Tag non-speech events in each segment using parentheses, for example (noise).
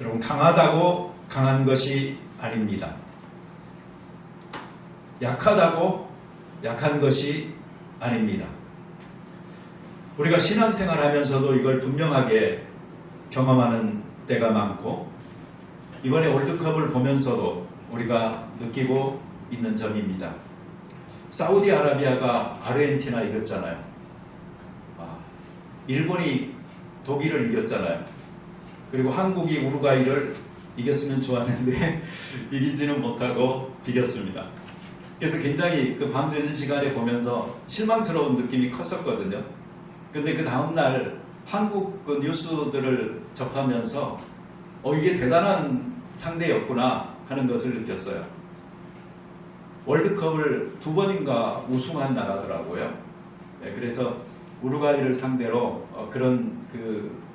여러분 강하다고 강한 것이 아닙니다. 약하다고 약한 것이 아닙니다. 우리가 신앙생활 하면서도 이걸 분명하게 경험하는 때가 많고 이번에 월드컵을 보면서도 우리가 느끼고 있는 점입니다. 사우디아라비아가 아르헨티나 이겼잖아요. 아, 일본이 독일을 이겼잖아요. 그리고 한국이 우루과이를 이겼으면 좋았는데 (laughs) 이기지는 못하고 비겼습니다. 그래서 굉장히 그 밤 늦은 시간에 보면서 실망스러운 느낌이 컸었거든요. 근데 그 다음날 한국 그 뉴스들을 접하면서 어 이게 대단한 상대였구나 하는 것을 느꼈어요. 월드컵을 두 번인가 우승한 나라더라고요. 네, 그래서 우루과이를 상대로 어, 그런 그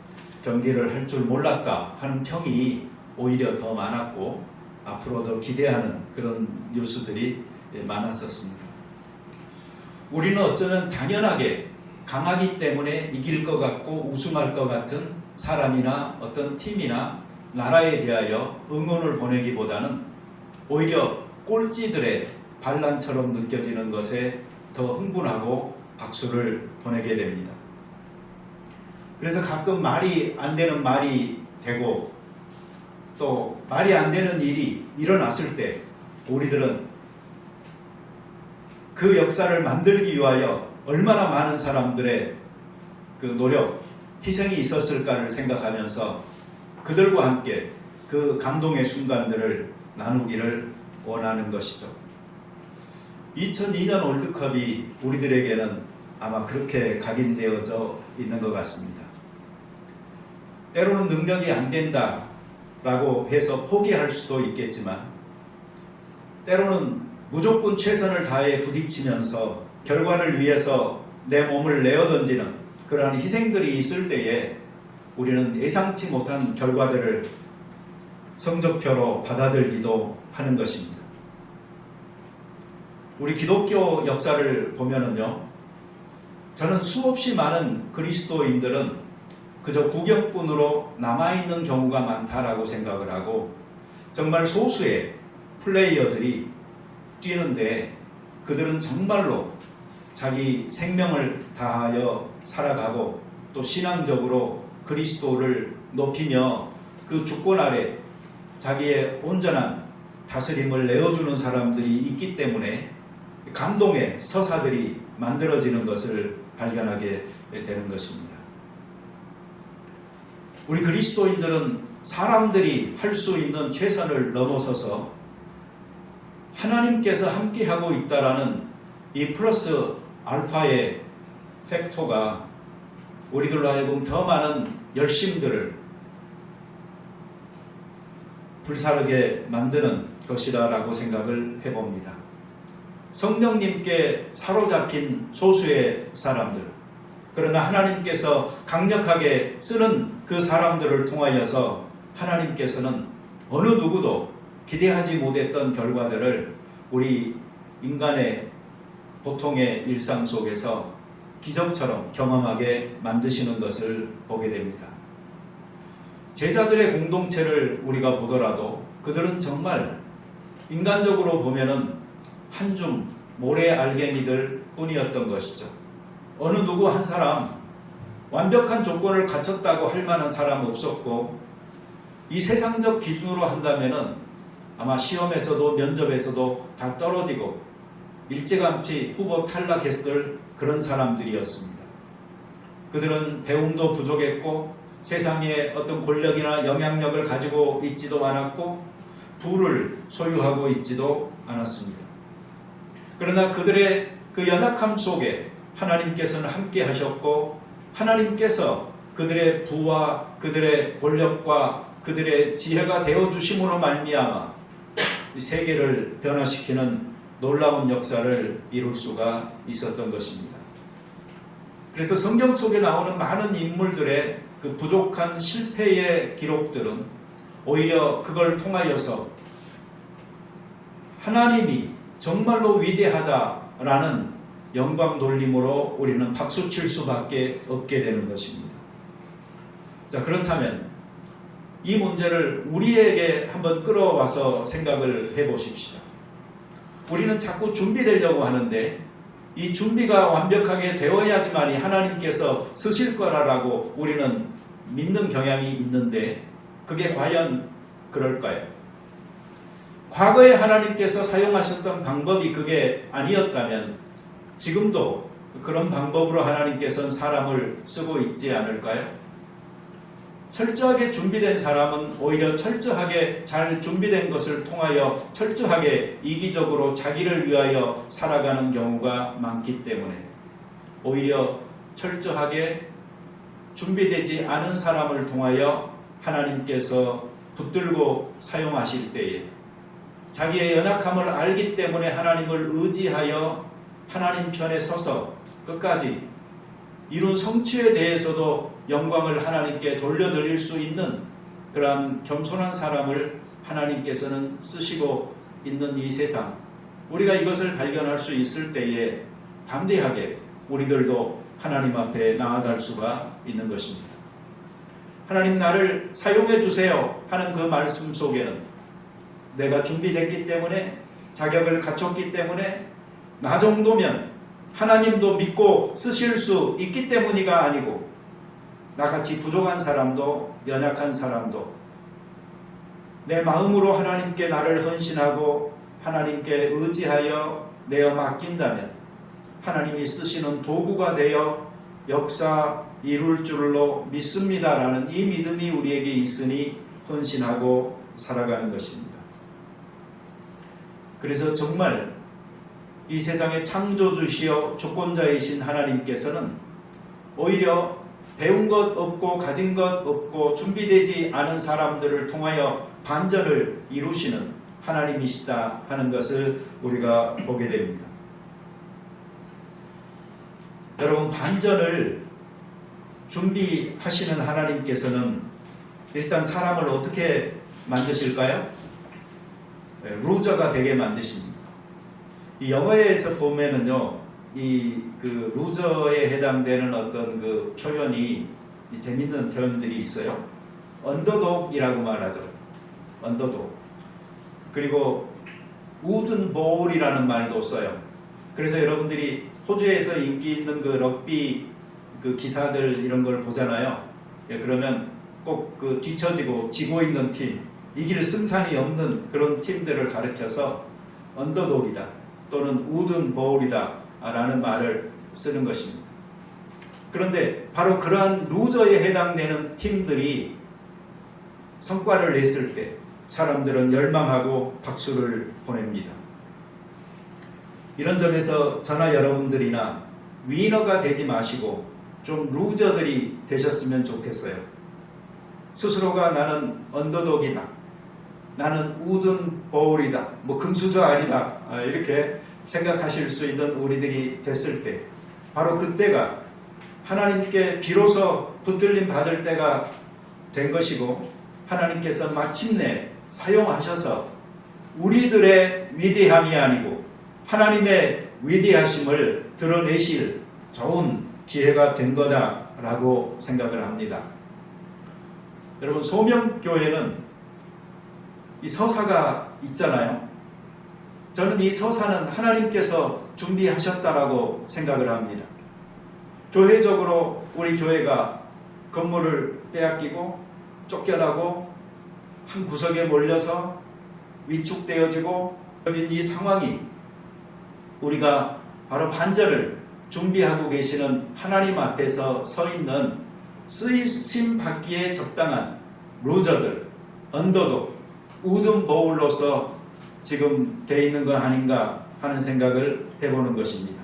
경기를 할 줄 몰랐다 하는 평이 오히려 더 많았고 앞으로 더 기대하는 그런 뉴스들이 예, 많았었습니다. 우리는 어쩌면 당연하게 강하기 때문에 이길 것 같고 우승할 것 같은 사람이나 어떤 팀이나 나라에 대하여 응원을 보내기보다는 오히려 꼴찌들의 반란처럼 느껴지는 것에 더 흥분하고 박수를 보내게 됩니다. 그래서 가끔 말이 안 되는 말이 되고 또 말이 안 되는 일이 일어났을 때 우리들은 그 역사를 만들기 위하여 얼마나 많은 사람들의 그 노력, 희생이 있었을까를 생각하면서 그들과 함께 그 감동의 순간들을 나누기를 원하는 것이죠. 2002년 월드컵이 우리들에게는 아마 그렇게 각인되어져 있는 것 같습니다. 때로는 능력이 안 된다 라고 해서 포기할 수도 있겠지만 때로는 무조건 최선을 다해 부딪히면서 결과를 위해서 내 몸을 내어 던지는 그러한 희생들이 있을 때에 우리는 예상치 못한 결과들을 성적표로 받아들기도 하는 것입니다. 우리 기독교 역사를 보면은요, 저는 수없이 많은 그리스도인들은 그저 구경꾼으로 남아있는 경우가 많다라고 생각을 하고, 정말 소수의 플레이어들이 뛰는데 그들은 정말로 자기 생명을 다하여 살아가고 또 신앙적으로 그리스도를 높이며 그 주권 아래 자기의 온전한 다스림을 내어주는 사람들이 있기 때문에 감동의 서사들이 만들어지는 것을 발견하게 되는 것입니다. 우리 그리스도인들은 사람들이 할 수 있는 최선을 넘어서서 하나님께서 함께하고 있다라는 이 플러스 알파의 팩토가 우리들로 하여금 더 많은 열심들을 불사르게 만드는 것이다라고 생각을 해봅니다. 성령님께 사로잡힌 소수의 사람들, 그러나 하나님께서 강력하게 쓰는 그 사람들을 통하여서 하나님께서는 어느 누구도 기대하지 못했던 결과들을 우리 인간의 보통의 일상 속에서 기적처럼 경험하게 만드시는 것을 보게 됩니다. 제자들의 공동체를 우리가 보더라도 그들은 정말 인간적으로 보면은 한줌 모래 알갱이들 뿐이었던 것이죠. 어느 누구 한 사람 완벽한 조건을 갖췄다고 할 만한 사람 없었고 이 세상적 기준으로 한다면은 아마 시험에서도 면접에서도 다 떨어지고 일찌감치 후보 탈락했을 그런 사람들이었습니다. 그들은 배움도 부족했고 세상에 어떤 권력이나 영향력을 가지고 있지도 않았고 부를 소유하고 있지도 않았습니다. 그러나 그들의 그 연약함 속에 하나님께서는 함께 하셨고 하나님께서 그들의 부와 그들의 권력과 그들의 지혜가 되어 주심으로 말미암아 세계를 변화시키는 놀라운 역사를 이룰 수가 있었던 것입니다. 그래서 성경 속에 나오는 많은 인물들의 그 부족한 실패의 기록들은 오히려 그걸 통하여서 하나님이 정말로 위대하다라는 영광 돌림으로 우리는 박수 칠 수밖에 없게 되는 것입니다. 자, 그렇다면 이 문제를 우리에게 한번 끌어와서 생각을 해 보십시오. 우리는 자꾸 준비되려고 하는데 이 준비가 완벽하게 되어야지만이 하나님께서 쓰실 거라라고 우리는 믿는 경향이 있는데 그게 과연 그럴까요? 과거에 하나님께서 사용하셨던 방법이 그게 아니었다면 지금도 그런 방법으로 하나님께서는 사람을 쓰고 있지 않을까요? 철저하게 준비된 사람은 오히려 철저하게 잘 준비된 것을 통하여 철저하게 이기적으로 자기를 위하여 살아가는 경우가 많기 때문에 오히려 철저하게 준비되지 않은 사람을 통하여 하나님께서 붙들고 사용하실 때에 자기의 연약함을 알기 때문에 하나님을 의지하여 하나님 편에 서서 끝까지 이룬 성취에 대해서도 영광을 하나님께 돌려드릴 수 있는 그러한 겸손한 사람을 하나님께서는 쓰시고 있는 이 세상 우리가 이것을 발견할 수 있을 때에 담대하게 우리들도 하나님 앞에 나아갈 수가 있는 것입니다. 하나님 나를 사용해 주세요 하는 그 말씀 속에는 내가 준비됐기 때문에 자격을 갖췄기 때문에 나 정도면 하나님도 믿고 쓰실 수 있기 때문이가 아니고 나같이 부족한 사람도 연약한 사람도 내 마음으로 하나님께 나를 헌신하고 하나님께 의지하여 내어 맡긴다면 하나님이 쓰시는 도구가 되어 역사 이룰 줄로 믿습니다라는 이 믿음이 우리에게 있으니 헌신하고 살아가는 것입니다. 그래서 정말 이 세상의 창조주시여 주권자이신 하나님께서는 오히려 배운 것 없고 가진 것 없고 준비되지 않은 사람들을 통하여 반전을 이루시는 하나님이시다 하는 것을 우리가 보게 됩니다. 여러분 반전을 준비하시는 하나님께서는 일단 사람을 어떻게 만드실까요? 네, 루저가 되게 만드십니다. 이 영어에서 보면은요, 이 그 루저에 해당되는 어떤 그 표현이 이 재밌는 표현들이 있어요. 언더독이라고 말하죠. 언더독. 그리고 우든 볼이라는 말도 써요. 그래서 여러분들이 호주에서 인기 있는 그 럭비 그 기사들 이런 걸 보잖아요. 예, 그러면 꼭 그 뒤처지고 지고 있는 팀, 이길 승산이 없는 그런 팀들을 가르켜서 언더독이다 또는 우든 보울이다 라는 말을 쓰는 것입니다. 그런데 바로 그러한 루저에 해당되는 팀들이 성과를 냈을 때 사람들은 열망하고 박수를 보냅니다. 이런 점에서 저나 여러분들이나 위너가 되지 마시고 좀 루저들이 되셨으면 좋겠어요. 스스로가 나는 언더독이다. 나는 우든 보울이다. 뭐 금수저 아니다. 아, 이렇게 생각하실 수 있는 우리들이 됐을 때 바로 그때가 하나님께 비로소 붙들림 받을 때가 된 것이고 하나님께서 마침내 사용하셔서 우리들의 위대함이 아니고 하나님의 위대하심을 드러내실 좋은 기회가 된 거다라고 생각을 합니다. 여러분 소명교회는 이 서사가 있잖아요. 저는 이 서사는 하나님께서 준비하셨다라고 생각을 합니다. 교회적으로 우리 교회가 건물을 빼앗기고 쫓겨나고 한 구석에 몰려서 위축되어지고 이 상황이 우리가 바로 반전을 준비하고 계시는 하나님 앞에서 서 있는 쓰임 받기에 적당한 루저들, 언더독, 우든 보울로서 지금 돼 있는 거 아닌가 하는 생각을 해보는 것입니다.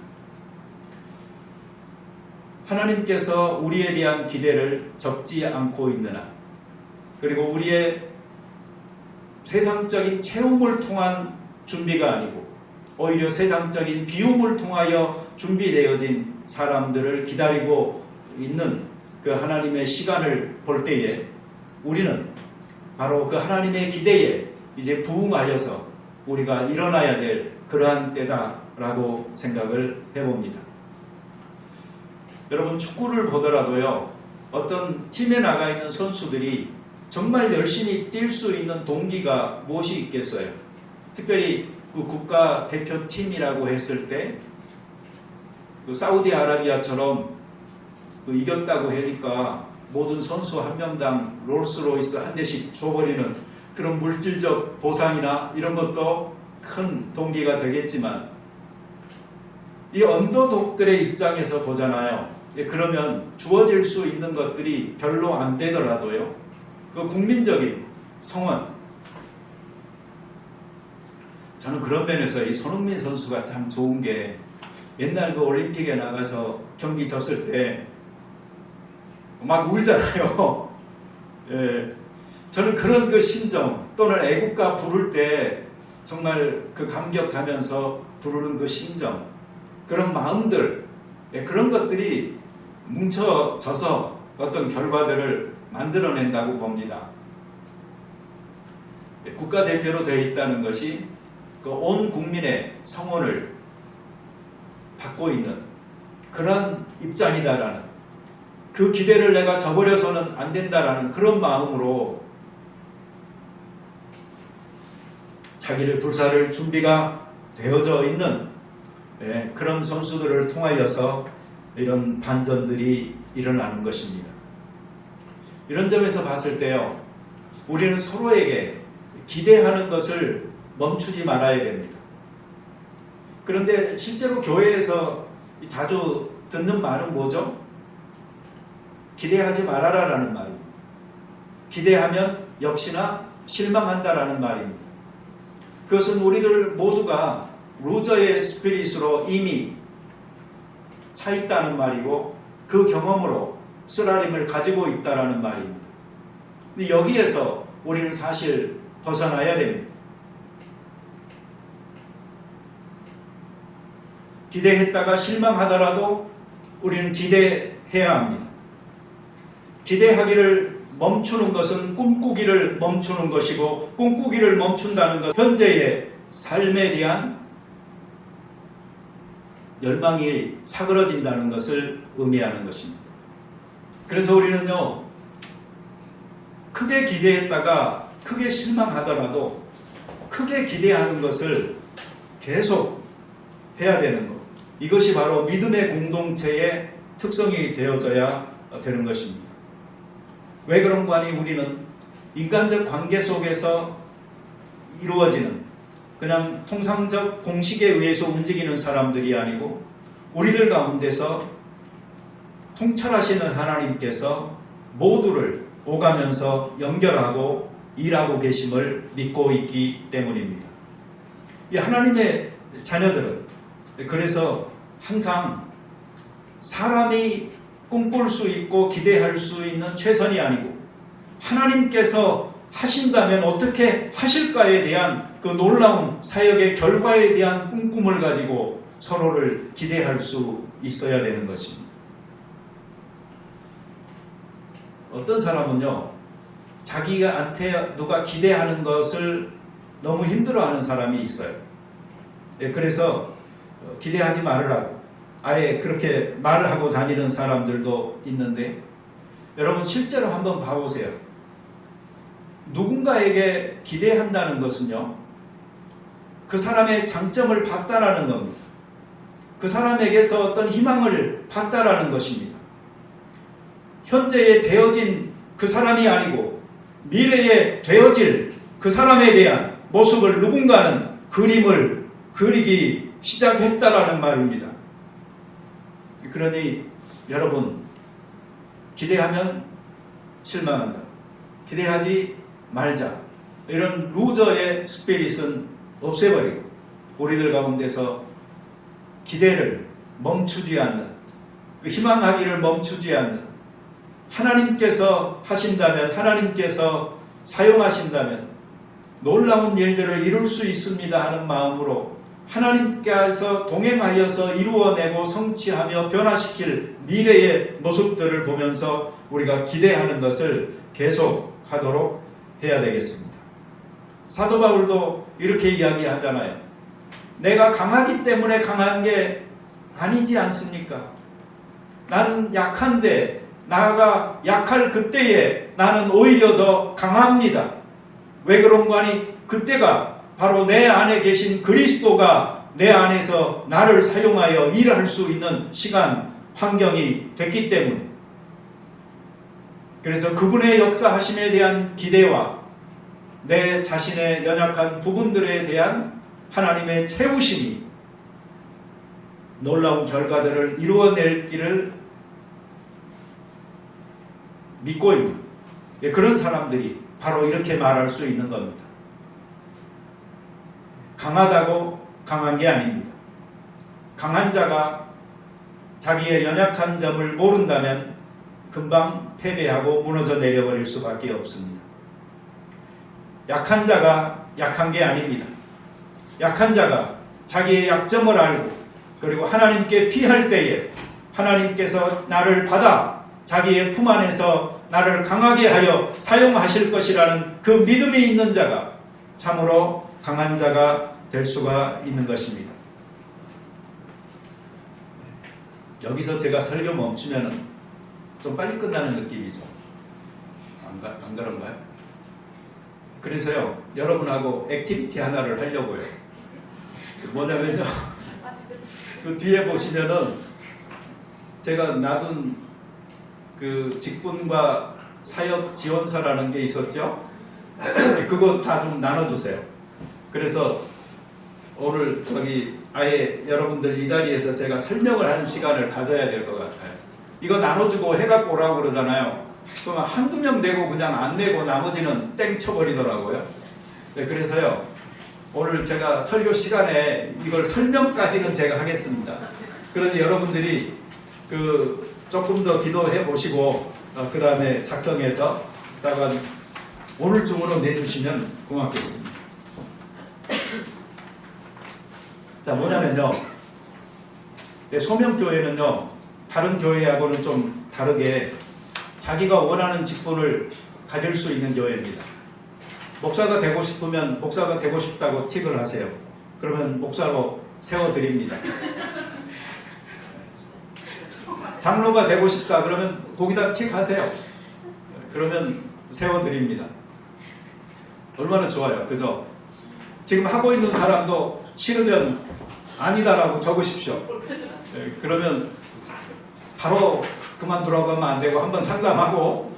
하나님께서 우리에 대한 기대를 적지 않고 있느나 그리고 우리의 세상적인 체험을 통한 준비가 아니고 오히려 세상적인 비움을 통하여 준비되어진 사람들을 기다리고 있는 그 하나님의 시간을 볼 때에 우리는 바로 그 하나님의 기대에 이제 부응하여서 우리가 일어나야 될 그러한 때다라고 생각을 해봅니다. 여러분 축구를 보더라도요 어떤 팀에 나가 있는 선수들이 정말 열심히 뛸 수 있는 동기가 무엇이 있겠어요? 특별히 그 국가 대표팀이라고 했을 때, 그 사우디아라비아처럼 그 이겼다고 하니까 모든 선수 한 명당 롤스로이스 한 대씩 줘버리는 그런 물질적 보상이나 이런 것도 큰 동기가 되겠지만, 이 언더독들의 입장에서 보잖아요. 예, 그러면 주어질 수 있는 것들이 별로 안 되더라도요. 그 국민적인 성원. 저는 그런 면에서 이 손흥민 선수가 참 좋은 게 옛날 그 올림픽에 나가서 경기 졌을 때 막 울잖아요. (laughs) 예. 저는 그런 그 심정 또는 애국가 부를 때 정말 그 감격하면서 부르는 그 심정 그런 마음들 예, 그런 것들이 뭉쳐져서 어떤 결과들을 만들어낸다고 봅니다. 예, 국가대표로 되어 있다는 것이 그 온 국민의 성원을 받고 있는 그런 입장이다라는 그 기대를 내가 저버려서는 안 된다라는 그런 마음으로 자기를 불사를 준비가 되어져 있는 예, 그런 선수들을 통하여서 이런 반전들이 일어나는 것입니다. 이런 점에서 봤을 때요, 우리는 서로에게 기대하는 것을 멈추지 말아야 됩니다. 그런데 실제로 교회에서 자주 듣는 말은 뭐죠? 기대하지 말아라라는 말입니다. 기대하면 역시나 실망한다라는 말입니다. 그것은 우리들 모두가 루저의 스피릿으로 이미 차 있다는 말이고 그 경험으로 쓰라림을 가지고 있다라는 말입니다. 근데 여기에서 우리는 사실 벗어나야 됩니다. 기대했다가 실망하더라도 우리는 기대해야 합니다. 기대하기를 멈추는 것은 꿈꾸기를 멈추는 것이고 꿈꾸기를 멈춘다는 것 현재의 삶에 대한 열망이 사그러진다는 것을 의미하는 것입니다. 그래서 우리는요 크게 기대했다가 크게 실망하더라도 크게 기대하는 것을 계속 해야 되는 것. 이것이 바로 믿음의 공동체의 특성이 되어져야 되는 것입니다. 왜 그런고 하니 우리는 인간적 관계 속에서 이루어지는 그냥 통상적 공식에 의해서 움직이는 사람들이 아니고 우리들 가운데서 통찰하시는 하나님께서 모두를 오가면서 연결하고 일하고 계심을 믿고 있기 때문입니다. 이 하나님의 자녀들은 그래서 항상 사람이 꿈꿀 수 있고 기대할 수 있는 최선이 아니고 하나님께서 하신다면 어떻게 하실까에 대한 그 놀라운 사역의 결과에 대한 꿈꿈을 가지고 서로를 기대할 수 있어야 되는 것입니다. 어떤 사람은요, 자기한테 누가 기대하는 것을 너무 힘들어하는 사람이 있어요. 예, 그래서 기대하지 말으라고 아예 그렇게 말을 하고 다니는 사람들도 있는데 여러분 실제로 한번 봐보세요. 누군가에게 기대한다는 것은요, 그 사람의 장점을 봤다라는 겁니다. 그 사람에게서 어떤 희망을 봤다라는 것입니다. 현재에 되어진 그 사람이 아니고 미래에 되어질 그 사람에 대한 모습을 누군가는 그림을 그리기 시작했다라는 말입니다. 그러니 여러분 기대하면 실망한다. 기대하지 말자. 이런 루저의 스피릿은 없애버리고 우리들 가운데서 기대를 멈추지 않는 그 희망하기를 멈추지 않는 하나님께서 하신다면 하나님께서 사용하신다면 놀라운 일들을 이룰 수 있습니다 하는 마음으로 하나님께서 동행하여서 이루어내고 성취하며 변화시킬 미래의 모습들을 보면서 우리가 기대하는 것을 계속 하도록 해야 되겠습니다. 사도 바울도 이렇게 이야기하잖아요. 내가 강하기 때문에 강한 게 아니지 않습니까? 나는 약한데 나가 약할 그때에 나는 오히려 더 강합니다. 왜 그런 거 아니? 그때가 바로 내 안에 계신 그리스도가 내 안에서 나를 사용하여 일할 수 있는 시간, 환경이 됐기 때문에. 그래서 그분의 역사하심에 대한 기대와 내 자신의 연약한 부분들에 대한 하나님의 채우심이 놀라운 결과들을 이루어낼 길을 믿고 있는 예, 그런 사람들이 바로 이렇게 말할 수 있는 겁니다. 강하다고 강한 게 아닙니다. 강한 자가 자기의 연약한 점을 모른다면 금방 패배하고 무너져 내려버릴 수밖에 없습니다. 약한 자가 약한 게 아닙니다. 약한 자가 자기의 약점을 알고 그리고 하나님께 피할 때에 하나님께서 나를 받아 자기의 품 안에서 나를 강하게 하여 사용하실 것이라는 그 믿음이 있는 자가 참으로 강한 자가 될 수가 있는 것입니다. 여기서 제가 설교 멈추면은 좀 빨리 끝나는 느낌이죠. 안, 가, 안 그런가요? 그래서요, 여러분하고 액티비티 하나를 하려고요. 뭐냐면요, (laughs) 그 뒤에 보시면은 제가 놔둔 그 직분과 사역 지원서라는 게 있었죠. 그거 다 좀 나눠주세요. 그래서 오늘 저기 아예 여러분들 이 자리에서 제가 설명을 하는 시간을 가져야 될 것 같아요. 이거 나눠주고 해갖고 오라고 그러잖아요. 그러면 한두 명 내고 그냥 안 내고 나머지는 땡 쳐버리더라고요. 네, 그래서요. 오늘 제가 설교 시간에 이걸 설명까지는 제가 하겠습니다. 그러니 여러분들이 그 조금 더 기도해 보시고 어, 그 다음에 작성해서 잠깐 오늘 중으로 내주시면 고맙겠습니다. 자 뭐냐면요, 네, 소명교회는요 다른 교회하고는 좀 다르게 자기가 원하는 직분을 가질 수 있는 교회입니다. 목사가 되고 싶으면 목사가 되고 싶다고 틱을 하세요. 그러면 목사로 세워드립니다. 장로가 되고 싶다 그러면 거기다 틱 하세요. 그러면 세워드립니다. 얼마나 좋아요. 그죠? 지금 하고 있는 사람도 싫으면 아니다라고 적으십시오. 네, 그러면 바로 그만두라고 하면 안 되고 한번 상담하고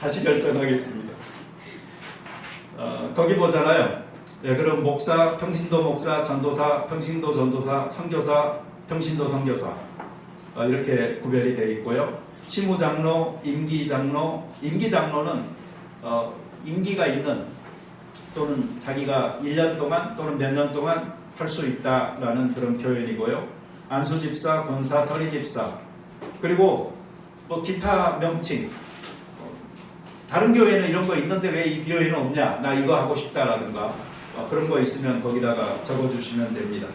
다시 결정하겠습니다. 어, 거기 보잖아요. 예, 그럼 목사, 평신도 목사, 전도사, 평신도 전도사, 선교사, 평신도 선교사 어, 이렇게 구별이 되어 있고요. 시무장로, 임기장로, 임기장로는 어, 임기가 있는 또는 자기가 1년 동안 또는 몇 년 동안 할 수 있다라는 그런 표현이고요. 안수 집사, 권사, 서리 집사 그리고 뭐 기타 명칭 다른 교회는 이런 거 있는데 왜 이 교회는 없냐? 나 이거 하고 싶다라든가 어, 그런 거 있으면 거기다가 적어주시면 됩니다.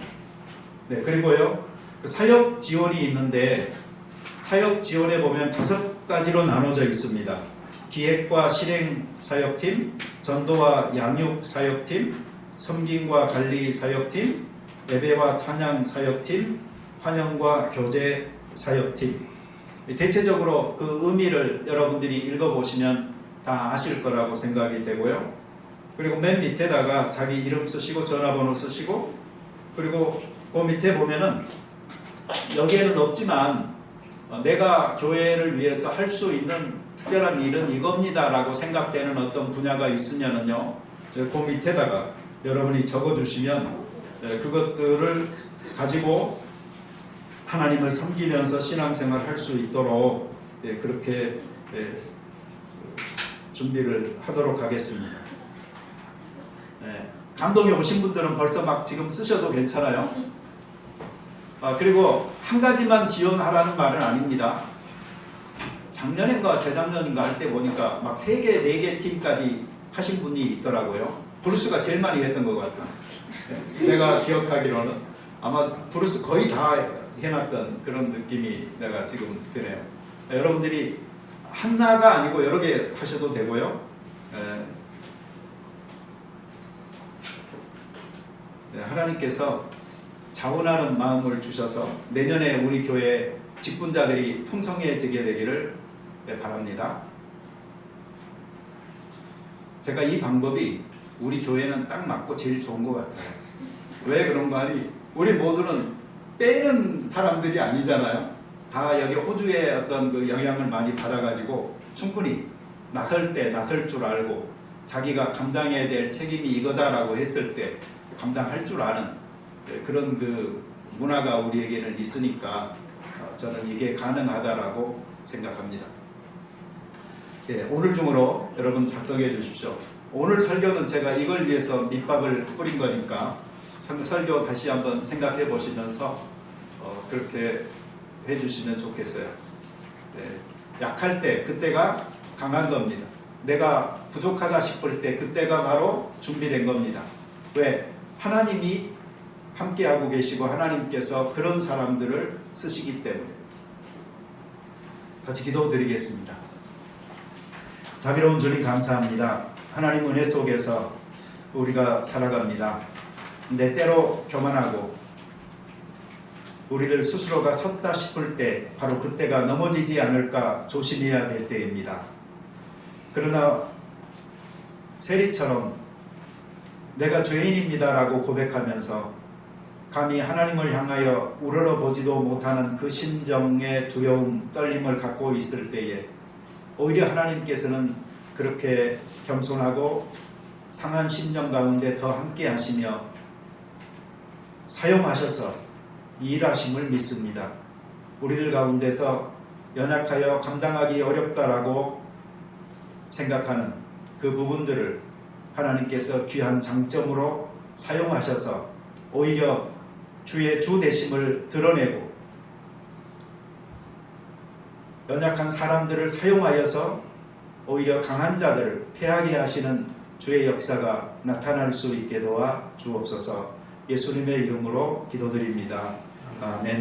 네 그리고요 그 사역 지원이 있는데 사역 지원에 보면 다섯 가지로 나눠져 있습니다. 기획과 실행 사역팀, 전도와 양육 사역팀, 섬김과 관리 사역팀, 예배와 찬양 사역팀, 환영과 교제 사역팀. 대체적으로 그 의미를 여러분들이 읽어보시면 다 아실 거라고 생각이 되고요. 그리고 맨 밑에다가 자기 이름 쓰시고 전화번호 쓰시고 그리고 그 밑에 보면은 여기에는 없지만 어, 내가 교회를 위해서 할 수 있는 특별한 일은 이겁니다라고 생각되는 어떤 분야가 있으면은요 그 밑에다가 여러분이 적어주시면 예, 그것들을 가지고 하나님을 섬기면서 신앙생활 할 수 있도록 예, 그렇게 예, 준비를 하도록 하겠습니다. 예, 감동이 오신 분들은 벌써 막 지금 쓰셔도 괜찮아요. 아, 그리고 한 가지만 지원하라는 말은 아닙니다. 작년인가 재작년인가 할 때 보니까 막세 개, 네개 팀까지 하신 분이 있더라고요. 브루스가 제일 많이 했던 것 같아. 내가 기억하기로는 아마 브루스 거의 다 해놨던 그런 느낌이 내가 지금 드네요. 여러분들이 하나가 아니고 여러 개 하셔도 되고요. 에, 네, 하나님께서 자원하는 마음을 주셔서 내년에 우리 교회 직분자들이 풍성해지게 되기를 바랍니다. 제가 이 방법이 우리 교회는 딱 맞고 제일 좋은 것 같아요. 왜 그런가 하니 우리 모두는 빼는 사람들이 아니잖아요. 다 여기 호주의 어떤 그 영향을 많이 받아가지고 충분히 나설 때 나설 줄 알고 자기가 감당해야 될 책임이 이거다라고 했을 때 감당할 줄 아는 그런 그 문화가 우리에게는 있으니까 어, 저는 이게 가능하다라고 생각합니다. 예, 오늘 중으로 여러분 작성해 주십시오. 오늘 설교는 제가 이걸 위해서 밑밥을 뿌린 거니까 설- 설교 다시 한번 생각해 보시면서 어, 그렇게 해 주시면 좋겠어요. 예, 약할 때 그때가 강한 겁니다. 내가 부족하다 싶을 때 그때가 바로 준비된 겁니다. 왜? 하나님이 함께하고 계시고 하나님께서 그런 사람들을 쓰시기 때문에 같이 기도드리겠습니다. 자비로운 주님 감사합니다. 하나님 은혜 속에서 우리가 살아갑니다. 내 때로 교만하고 우리들 스스로가 섰다 싶을 때 바로 그때가 넘어지지 않을까 조심해야 될 때입니다. 그러나 세리처럼 내가 죄인입니다라고 고백하면서 감히 하나님을 향하여 우러러 보지도 못하는 그 심정의 두려움, 떨림을 갖고 있을 때에 오히려 하나님께서는 그렇게 겸손하고 상한 심령 가운데 더 함께 하시며 사용하셔서 일하심을 믿습니다. 우리들 가운데서 연약하여 감당하기 어렵다라고 생각하는 그 부분들을 하나님께서 귀한 장점으로 사용하셔서 오히려 주의 주 되심을 드러내고 연약한 사람들을 사용하여서 오히려 강한 자들을 패하게 하시는 주의 역사가 나타날 수 있게 도와 주옵소서 예수님의 이름으로 기도드립니다. 아멘.